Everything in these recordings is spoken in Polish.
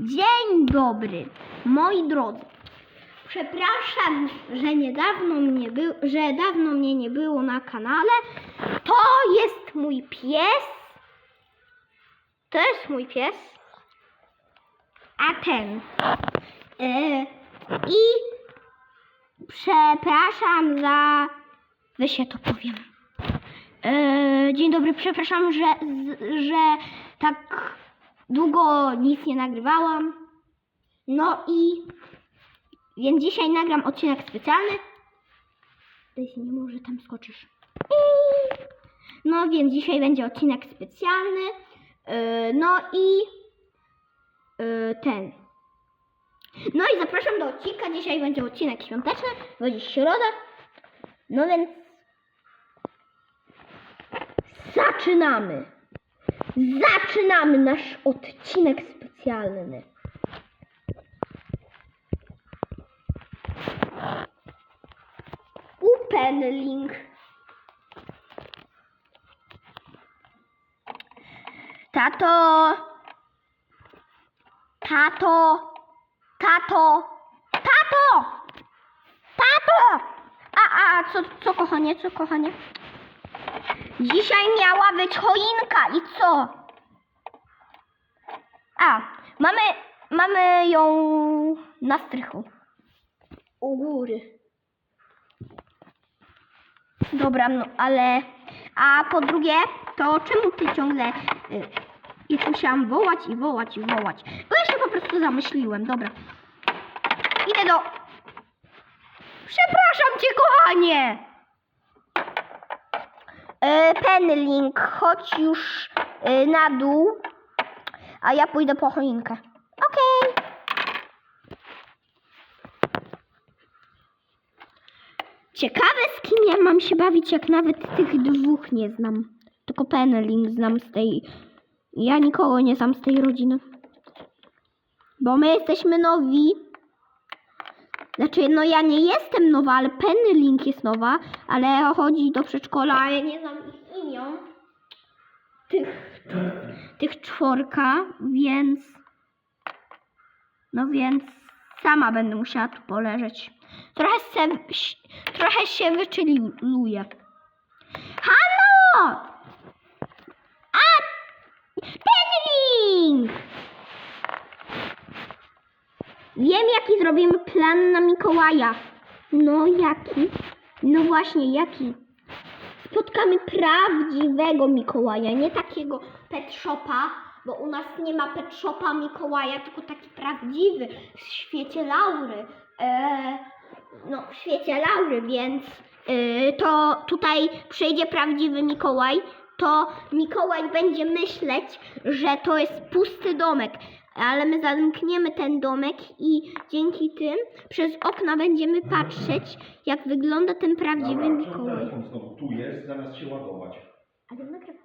Dzień dobry, moi drodzy. Przepraszam, że niedawno mnie był, że dawno mnie nie było na kanale. To jest mój pies. To jest mój pies. A ten. E, I przepraszam za. Weź ja to powiem. E, dzień dobry, przepraszam, że, że tak długo nic nie nagrywałam. No i więc dzisiaj nagram odcinek specjalny. Daisy, nie może tam skoczysz. No więc dzisiaj będzie odcinek specjalny. Yy, No i yy, ten. No i zapraszam do odcinka. Dzisiaj będzie odcinek świąteczny, będzie środa. No więc zaczynamy. Zaczynamy nasz odcinek specjalny. Upenlink. Tato. Tato. Tato. Tato. Tato. A, a, co, co kochanie, co kochanie? Dzisiaj miała być choinka i co? A, mamy, mamy ją na strychu. U góry. Dobra, no ale. A po drugie, to czemu ty ciągle. Y, I musiałam wołać i wołać i wołać. Bo ja się po prostu zamyśliłem. Dobra. Idę do. Przepraszam cię, kochanie! E, chodź już e, na dół, a ja pójdę po choinkę. Okej. Ciekawe z kim ja mam się bawić, jak nawet tych dwóch nie znam. Tylko Penlink znam z tej... Ja nikogo nie znam z tej rodziny. Bo my jesteśmy nowi. Znaczy, no ja nie jestem nowa, ale Penlink jest nowa, ale chodzi do przedszkola, a ja nie znam ich imion. Tych, tych czworka, więc... No więc sama będę musiała tu poleżeć. Trochę se, trochę się wychilluję. Halo! A! Penlink! Wiem, jaki zrobimy plan na Mikołaja. No, jaki? No właśnie, jaki? Spotkamy prawdziwego Mikołaja, nie takiego pet shopa, bo u nas nie ma pet shopa Mikołaja, tylko taki prawdziwy w świecie Laury. Eee, no, w świecie Laury, więc yy, to tutaj przyjdzie prawdziwy Mikołaj, to Mikołaj będzie myśleć, że to jest pusty domek, ale my zamkniemy ten domek i dzięki tym przez okna będziemy patrzeć, jak wygląda ten prawdziwy Dobra, czemu Mikołaj. telefon znowu tu jest, zamiast się ładować. Ale nagrywa.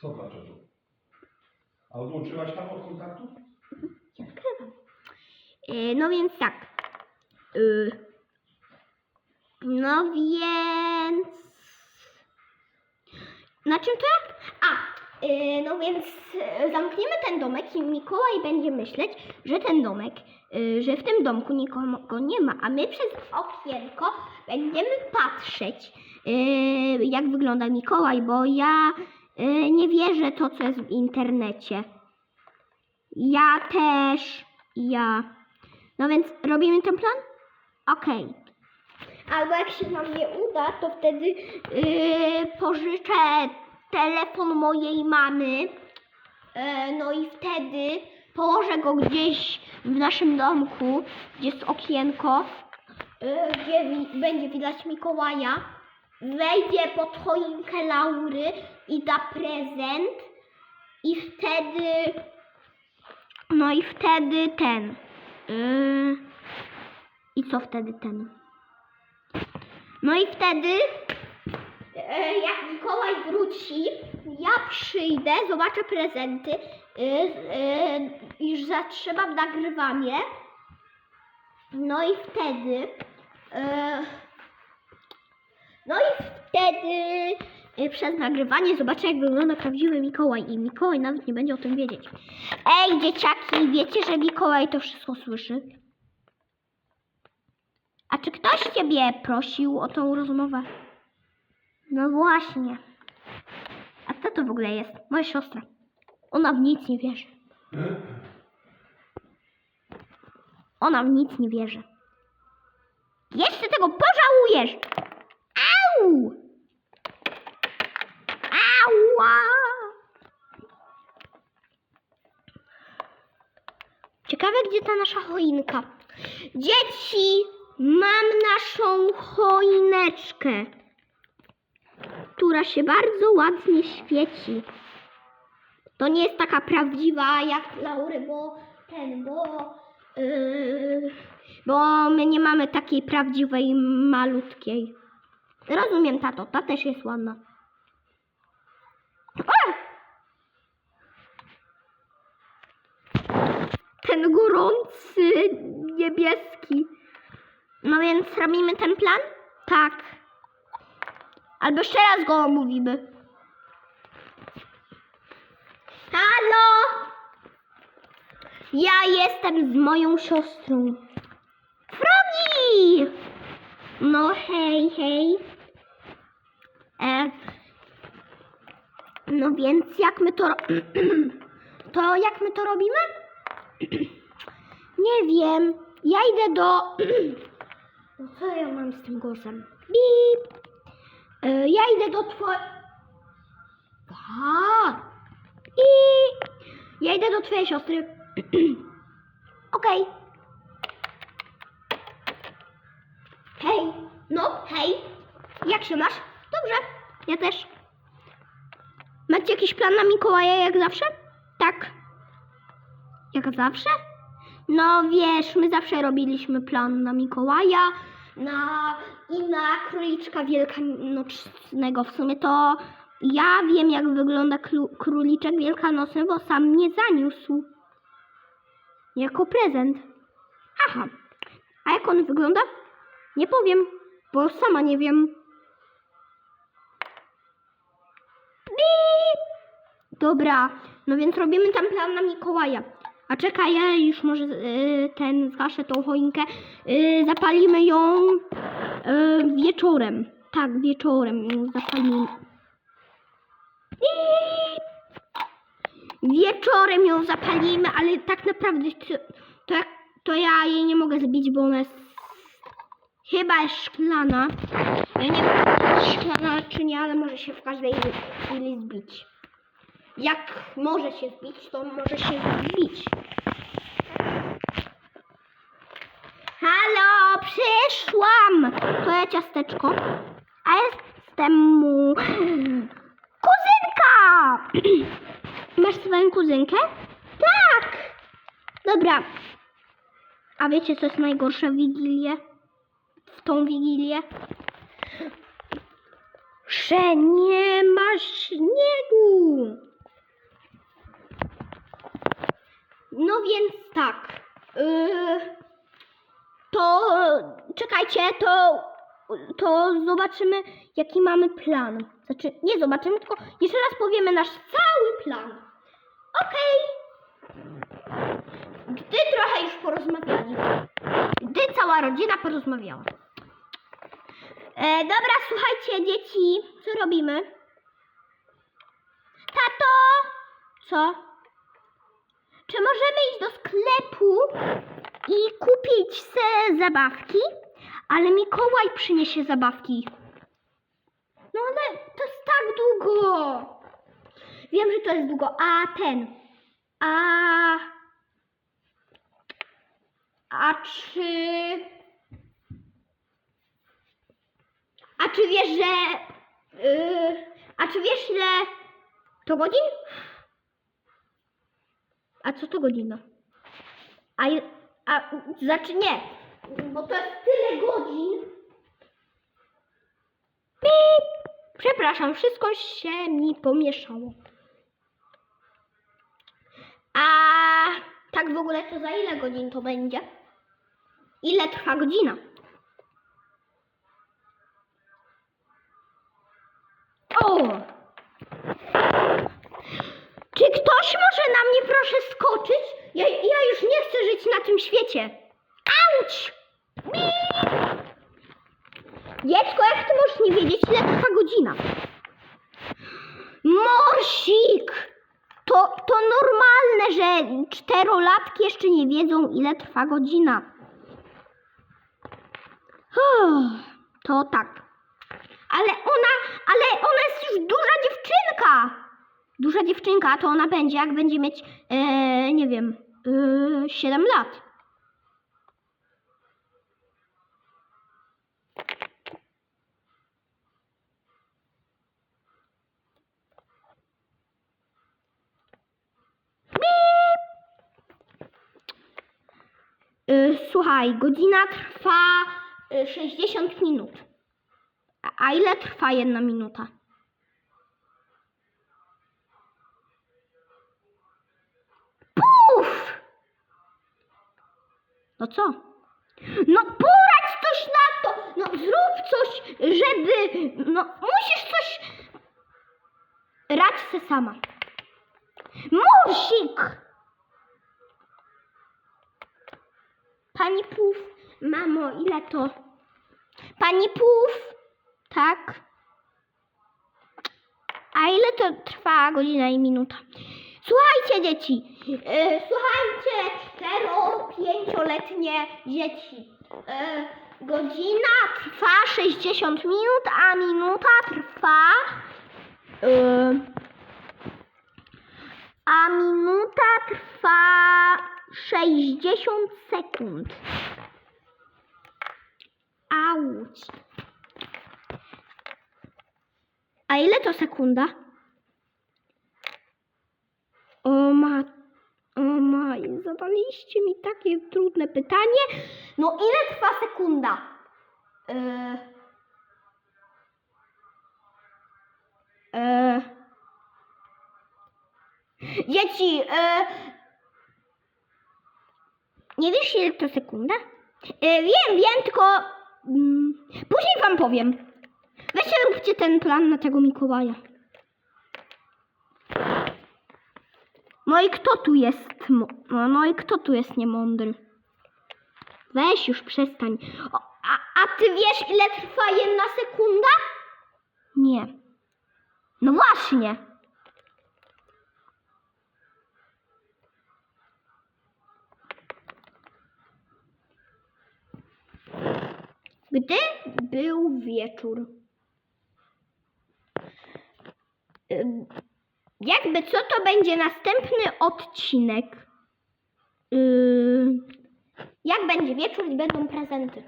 Co dlaczego? A odłączyłaś tam od kontaktu? Ja. Yy, no więc tak. Yy, no więc. Na czym to ja? A, no więc yy, zamkniemy ten domek i Mikołaj będzie myśleć, że ten domek, yy, że w tym domku nikogo nie ma, a my przez okienko będziemy patrzeć, jak wygląda Mikołaj, bo ja nie wierzę to, co jest w internecie. Ja też. Ja. No więc robimy ten plan? Okej. Albo jak się nam nie uda, to wtedy pożyczę telefon mojej mamy. Yy, no i wtedy położę go gdzieś w naszym domku, gdzie jest okienko, yy, gdzie będzie widać Mikołaja. Wejdzie pod choinkę Laury i da prezent. I wtedy no i wtedy ten. Yy, I co wtedy ten? No i wtedy, jak Mikołaj wróci, ja przyjdę, zobaczę prezenty, yy, yy, już zatrzymam nagrywanie. No i wtedy. Yy, no i wtedy y, przez nagrywanie zobaczę, jak wygląda prawdziwy Mikołaj. I Mikołaj nawet nie będzie o tym wiedzieć. Ej, dzieciaki, wiecie, że Mikołaj to wszystko słyszy? A czy ktoś ciebie prosił o tą rozmowę? No właśnie. A kto to w ogóle jest? Moja siostra. Ona w nic nie wierzy. Ona w nic nie wierzy. Jeszcze tego pożałujesz! Au! Ała! Ciekawe, gdzie ta nasza choinka. Dzieci, mam naszą choineczkę, która się bardzo ładnie świeci. To nie jest taka prawdziwa jak Laury, bo ten, bo yy, bo my nie mamy takiej prawdziwej malutkiej. Rozumiem, tato, ta też jest ładna. A! Ten gorący niebieski. No więc robimy ten plan? Tak. Albo jeszcze raz go omówimy. Halo! Ja jestem z moją siostrą. Frogi! No hej, hej. E, no więc jak my to... to jak my to robimy? Nie wiem. Ja idę do... No co ja mam z tym głosem? Bip. E, ja idę do twojej... I ja idę do twojej siostry. Okej. Hej, no hej. Jak się masz? Dobrze, ja też. Macie jakiś plan na Mikołaja jak zawsze? Tak. Jak zawsze? No wiesz, my zawsze robiliśmy plan na Mikołaja, na i na króliczka wielkanocnego. W sumie to ja wiem, jak wygląda króliczek wielkanocny, bo sam mnie zaniósł. Jako prezent. Aha. A jak on wygląda? Nie powiem, bo sama nie wiem. Dobra, no więc robimy tam plan na Mikołaja. A czekaj, ja już może y, ten zgaszę tą choinkę. Y, zapalimy ją y, wieczorem. Tak, wieczorem ją zapalimy. Wieczorem ją zapalimy, ale tak naprawdę to, to ja jej nie mogę zbić, bo ona jest chyba jest szklana. Ja nie wiem, czy jest szklana czy nie, ale może się w każdej chwili zbić. Jak może się zbić, to może się zbić. Halo, przyszłam! To ja ciasteczko. A jestem mu... Kuzynka! Masz swoją kuzynkę? Tak! Dobra. A wiecie, co jest najgorsze w Wigilię? W tą Wigilię? Że nie ma śniegu! No więc tak. Yy, to czekajcie, to, to zobaczymy, jaki mamy plan. Znaczy, nie zobaczymy, tylko jeszcze raz powiemy nasz cały plan. Okej. Gdy trochę już porozmawiali. Gdy cała rodzina porozmawiała. E, dobra, słuchajcie, dzieci, co robimy? Tato! Co? Czy możemy iść do sklepu i kupić se zabawki? Ale Mikołaj przyniesie zabawki. No ale to jest tak długo. Wiem, że to jest długo. A ten. A. A czy. A czy wiesz, że. Yy, a czy wiesz, ile to godzin? A co to godzina? A, a znaczy nie, bo to jest tyle godzin. Pip. Przepraszam, wszystko się mi pomieszało. A tak w ogóle to za ile godzin to będzie? Ile trwa godzina? Czy ktoś może na mnie proszę skoczyć? Ja, ja już nie chcę żyć na tym świecie. Auć! Dziecko, jak ty możesz nie wiedzieć, ile trwa godzina? Morsik! To, to normalne, że czterolatki jeszcze nie wiedzą, ile trwa godzina. To tak. Ale ona, ale ona jest już duża dziewczynka. Duża dziewczynka, to ona będzie, jak będzie mieć, e, nie wiem, e, 7 lat. Y, Słuchaj, godzina trwa y, 60 minut. A, ile trwa jedna minuta? Puf! No co? No poradź coś na to! No zrób coś, żeby... No musisz coś... Radź se sama. Mursik! Pani Puf, mamo, ile to? Pani Puf, tak? A ile to trwa godzina i minuta? Słuchajcie, dzieci, e, słuchajcie, cztero, pięcioletnie dzieci. E, godzina trwa 60 minut, a minuta trwa. E, a minuta trwa 60 sekund. Auć. A ile to sekunda? O ma... O ma... Zadaliście mi takie trudne pytanie. No ile trwa sekunda? Yy... Yy... Dzieci, yy... Nie wiesz, ile to sekunda? E, wiem, wiem, tylko mm, później wam powiem. Weźcie, róbcie ten plan na tego Mikołaja. No i kto tu jest? No, no i kto tu jest niemądry? Weź już, przestań. O, a, a ty wiesz, ile trwa jedna sekunda? Nie. No właśnie. Gdy był wieczór. Jakby co to będzie następny odcinek. Jak będzie wieczór i będą prezenty.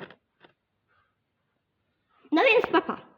No więc papa.